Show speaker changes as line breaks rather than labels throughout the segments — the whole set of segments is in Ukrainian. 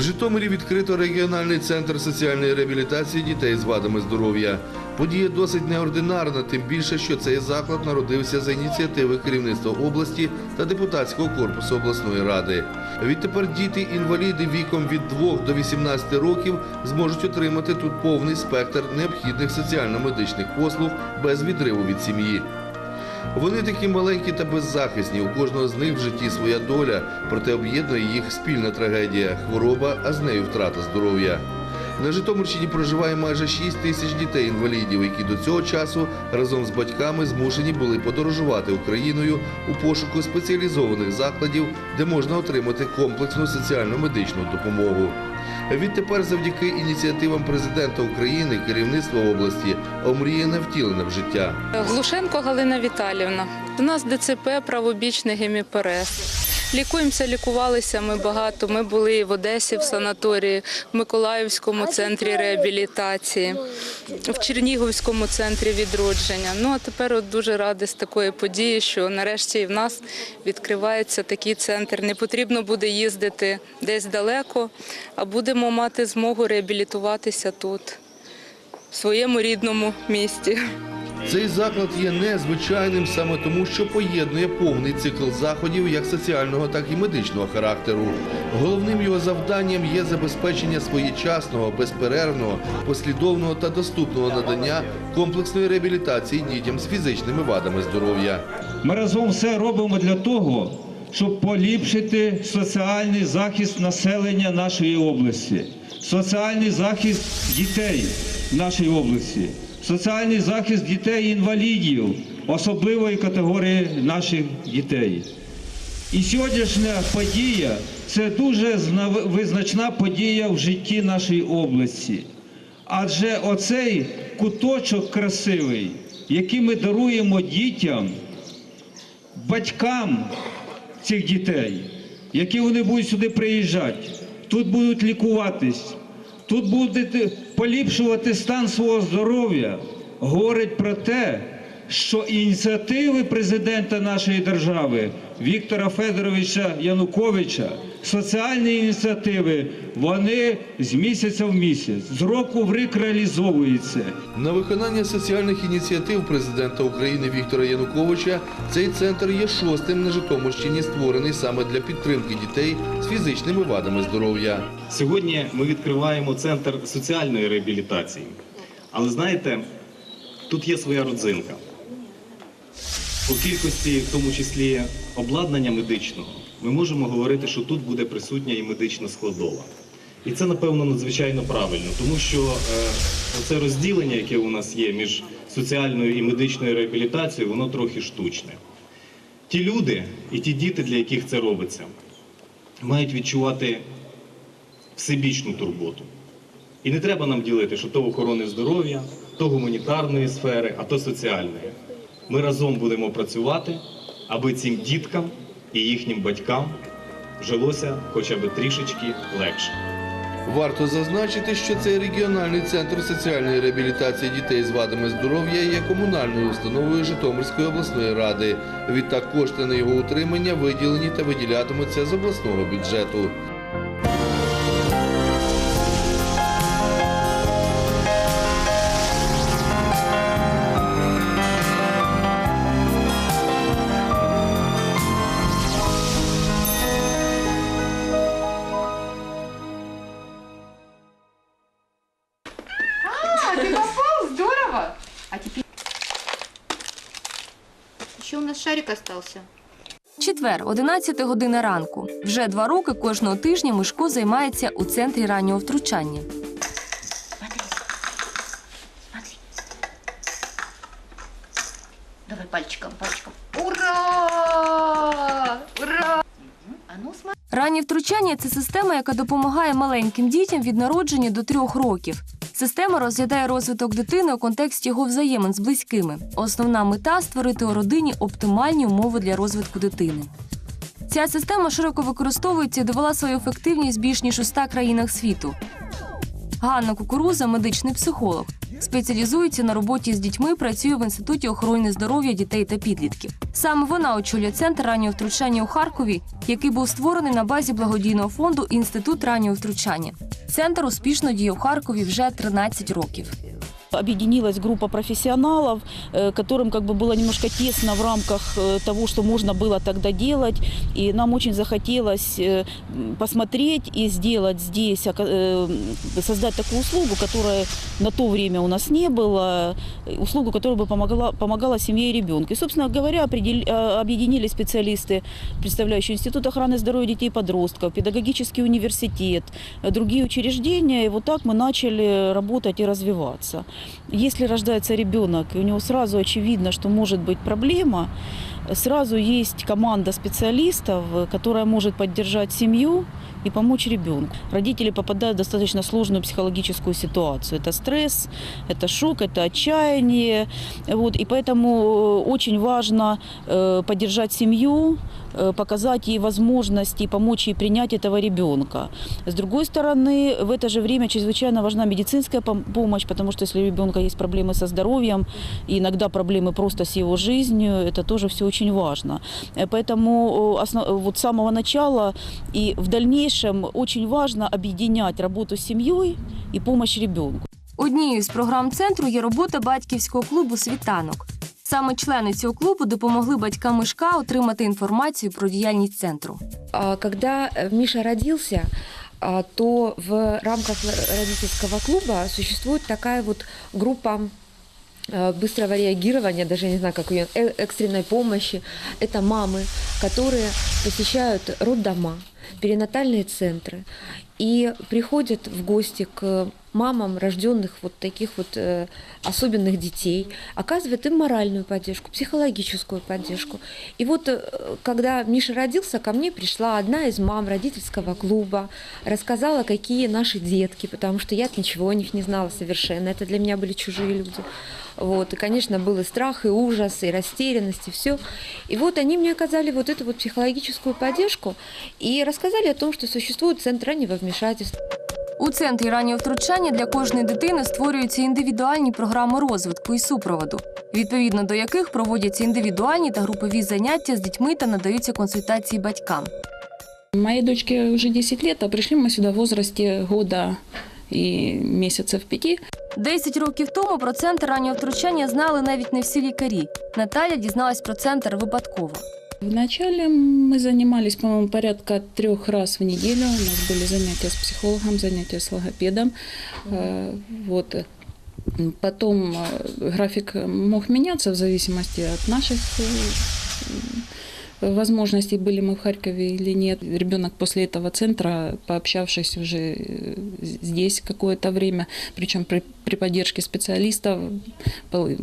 В Житомирі відкрито регіональний центр соціальної реабілітації дітей з вадами здоров'я. Подія досить неординарна, тим більше, що цей заклад народився за ініціативи керівництва області та депутатського корпусу обласної ради. Відтепер діти-інваліди віком від 2 до 18 років зможуть отримати тут повний спектр необхідних соціально-медичних послуг без відриву від сім'ї. Вони такі маленькі та беззахисні. У кожного з них в житті своя доля, проте об'єднує їх спільна трагедія хвороба, а з нею втрата здоров'я. На Житомирщині проживає майже 6 тисяч дітей-інвалідів, які до цього часу разом з батьками змушені були подорожувати Україною у пошуку спеціалізованих закладів, де можна отримати комплексну соціально-медичну допомогу. Відтепер, завдяки ініціативам президента України, керівництва області омріяне втілене в життя.
Глушенко Галина Віталівна. У нас ДЦП, правобічний геміперез. Лікуємося, лікувалися ми багато. Ми були в Одесі в санаторії, в Миколаївському центрі реабілітації, в Чернігівському центрі відродження. Ну а тепер от дуже раді з такої події, що нарешті в нас відкривається такий центр. Не потрібно буде їздити десь далеко, а будемо мати змогу реабілітуватися тут, в своєму рідному місті.
Цей заклад є незвичайним саме тому, що поєднує повний цикл заходів як соціального, так і медичного характеру. Головним його завданням є забезпечення своєчасного, безперервного, послідовного та доступного надання комплексної реабілітації дітям з фізичними вадами здоров'я.
Ми разом все робимо для того, щоб поліпшити соціальний захист населення нашої області, соціальний захист дітей в нашій області, соціальний захист дітей-інвалідів, особливої категорії наших дітей. І сьогоднішня подія це дуже визначна подія в житті нашої області. Адже оцей куточок красивий, який ми даруємо дітям, батькам цих дітей, які вони будуть сюди приїжджати, тут будуть лікуватись, тут будуть поліпшувати стан свого здоров'я, говорить про те, що ініціативи президента нашої держави Віктора Федоровича Януковича, соціальні ініціативи, вони з місяця в місяць, з року в рік реалізовуються.
На виконання соціальних ініціатив президента України Віктора Януковича цей центр є шостим на Житомирщині, створений саме для підтримки дітей з фізичними вадами здоров'я.
Сьогодні ми відкриваємо центр соціальної реабілітації. Але знаєте, тут є своя родзинка. По кількості, в тому числі обладнання медичного, ми можемо говорити, що тут буде присутня і медична складова. І це, напевно, надзвичайно правильно, тому що е, це розділення, яке у нас є між соціальною і медичною реабілітацією, воно трохи штучне. Ті люди і ті діти, для яких це робиться, мають відчувати всебічну турботу. І не треба нам ділити, що то охорони здоров'я, то гуманітарної сфери, а то соціальної. Ми разом будемо працювати, аби цим діткам і їхнім батькам жилося хоча б трішечки легше.
Варто зазначити, що цей регіональний центр соціальної реабілітації дітей з вадами здоров'я є комунальною установою Житомирської обласної ради. Відтак кошти на його утримання виділені та виділятимуться з обласного бюджету.
Шарик остался.
Четвер, 11 година ранку. Вже два роки кожного тижня Мишко займається у центрі раннього втручання.
Смотри. Смотри. Давай пальчиком, пальчиком. Ура! Ура! А ну смотри.
Раннє втручання це система, яка допомагає маленьким дітям від народження до трьох років. Система розглядає розвиток дитини у контексті його взаємин з близькими. Основна мета створити у родині оптимальні умови для розвитку дитини. Ця система широко використовується і довела свою ефективність більш ніж у 100 країнах світу. Ганна Кукуруза, медичний психолог. Спеціалізується на роботі з дітьми, працює в інституті охорони здоров'я дітей та підлітків. Саме вона очолює центр раннього втручання у Харкові, який був створений на базі благодійного фонду Інститут раннього втручання. Центр успішно діє у Харкові вже 13 років.
Объединилась группа профессионалов, э, которым как бы было немножко тесно в рамках э, того, что можно было тогда делать. И нам очень захотелось э, посмотреть и сделать здесь, создать такую услугу, которая на то время у нас не было, услугу, которая бы помогла, помогала семье и ребенку. И, собственно говоря, э, объединили специалисты, представляющие Институт охраны здоровья детей и подростков, педагогический университет, другие учреждения. И вот так мы начали работать и развиваться. Если рождается ребенок, и у него сразу очевидно, что может быть проблема, сразу есть команда специалистов, которая может поддержать семью и помочь ребенку. Родители попадают в достаточно сложную психологическую ситуацию. Это стресс, это шок, это отчаяние. Вот, и поэтому э, очень важно э, поддержать семью, э, показать ей возможности, помочь ей принять этого ребенка. С другой стороны, в это же время чрезвычайно важна медицинская пом- помощь, потому что если у ребенка есть проблемы со здоровьем, иногда проблемы просто с его жизнью, это тоже все очень важно. Э, Поэтому э, осно- вот с самого начала и в дальнейшем очень важно объединять работу с семьей и помощь ребенку.
Однією з програм центру є робота батьківського клубу Світанок. Саме члени цього клубу допомогли батькам Мишка отримати інформацію про діяльність центру.
А, Когда э, Миша родился, а, то в рамках родительского клуба существует такая вот группа э, быстрого реагирования, даже я не знаю, как ее, э- экстренной помощи. Это мамы, которые посещают роддома, перинатальные центры и приходят в гости к мамам рожденных вот таких вот э, особенных детей, оказывают им моральную поддержку, психологическую поддержку. И вот э, когда Миша родился, ко мне пришла одна из мам родительского клуба, рассказала, какие наши детки, потому что я ничего о них не знала совершенно. Это для меня были чужие люди. Вот. И, конечно, был и страх, и ужас, и растерянность, и все. И вот они мне оказали вот эту вот психологическую поддержку и рассказали о том, что существует центр раннего вмешательства.
У центрі раннього втручання для кожної дитини створюються індивідуальні програми розвитку і супроводу, відповідно до яких проводяться індивідуальні та групові заняття з дітьми та надаються консультації батькам.
Моей дочке уже 10 лет, а пришли мы сюда в возрасте года и месяцев пяти.
Десять років тому про центр раннього втручання знали навіть не всі лікарі. Наталя дізналась про центр випадково.
Вначале мы занимались, по-моему, порядка трех раз в неделю. У нас были занятия с психологом, занятия с логопедом. Э, Вот. Потом э, график мог меняться в зависимости от наших э, возможностей, были мы в Харькове или нет. Ребенок после этого центра, пообщавшись уже э, здесь какое-то время, причем при, при поддержке специалистов,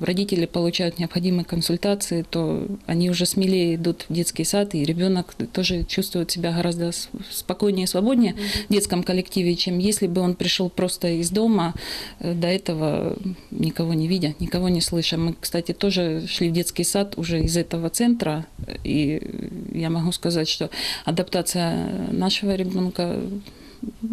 родители получают необходимые консультации, то они уже смелее идут в детский сад, и ребенок тоже чувствует себя гораздо спокойнее и свободнее в детском коллективе, чем если бы он пришел просто из дома, э, до этого никого не видя, никого не слыша. Мы, кстати, тоже шли в детский сад уже из этого центра, и я могу сказать, что адаптация нашего ребенка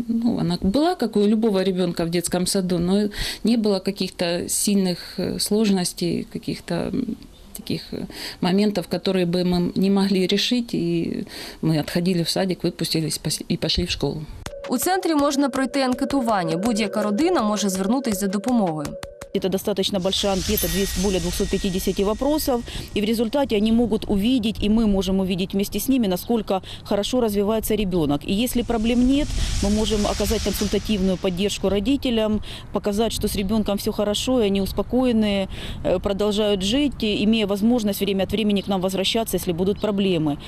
ну, она была, как у любого ребенка в детском саду, но не было каких-то сильных э, сложностей, каких-то м, таких э, моментов, которые бы мы не могли решить, и мы отходили в садик, выпустились пос- и пошли в школу.
У центрі можна пройти анкетування. Будь-яка родина може звернутися за допомогою.
Это достаточно большая анкета, 200, более 250 вопросов. И в результате они могут увидеть, и мы можем увидеть вместе с ними, насколько хорошо развивается ребенок. И если проблем нет, мы можем оказать консультативную поддержку родителям, показать, что с ребенком все хорошо, и они успокоены, э, продолжают жить, и имея возможность время от времени к нам возвращаться, если будут проблемы.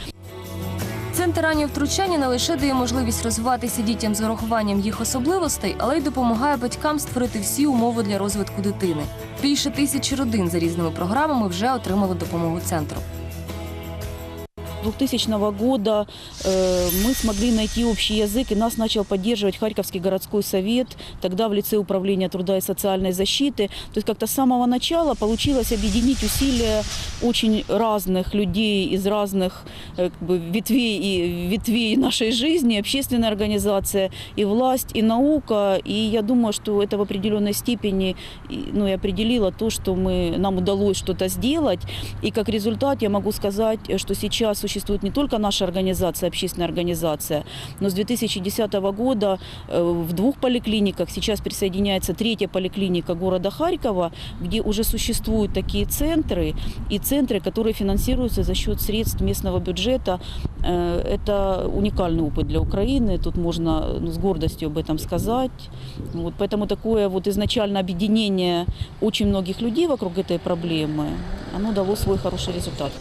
Центр раннього втручання не лише дає можливість розвиватися дітям з урахуванням їх особливостей, але й допомагає батькам створити всі умови для розвитку дитини. Більше тисячі родин за різними програмами вже отримали допомогу центру.
2000 года э, мы смогли найти общий язык, и нас начал поддерживать Харьковский городской совет, тогда в лице управления труда и социальной защиты. То есть как-то с самого начала получилось объединить усилия очень разных людей из разных э, как бы, ветвей и ветвей нашей жизни, общественная организация, и власть, и наука. И я думаю, что это в определенной степени ну, и определило то, что мы, нам удалось что-то сделать. И как результат я могу сказать, что сейчас существует не только наша организация, общественная организация, но с 2010 года э, в двух поликлиниках сейчас присоединяется третья поликлиника города Харькова, где уже существуют такие центры, и центры, которые финансируются за счет средств местного бюджета. Э, Это уникальный опыт для Украины, тут можно ну, с гордостью об этом сказать. Вот, поэтому такое вот изначально объединение очень многих людей вокруг этой проблемы, оно дало свой хороший результат.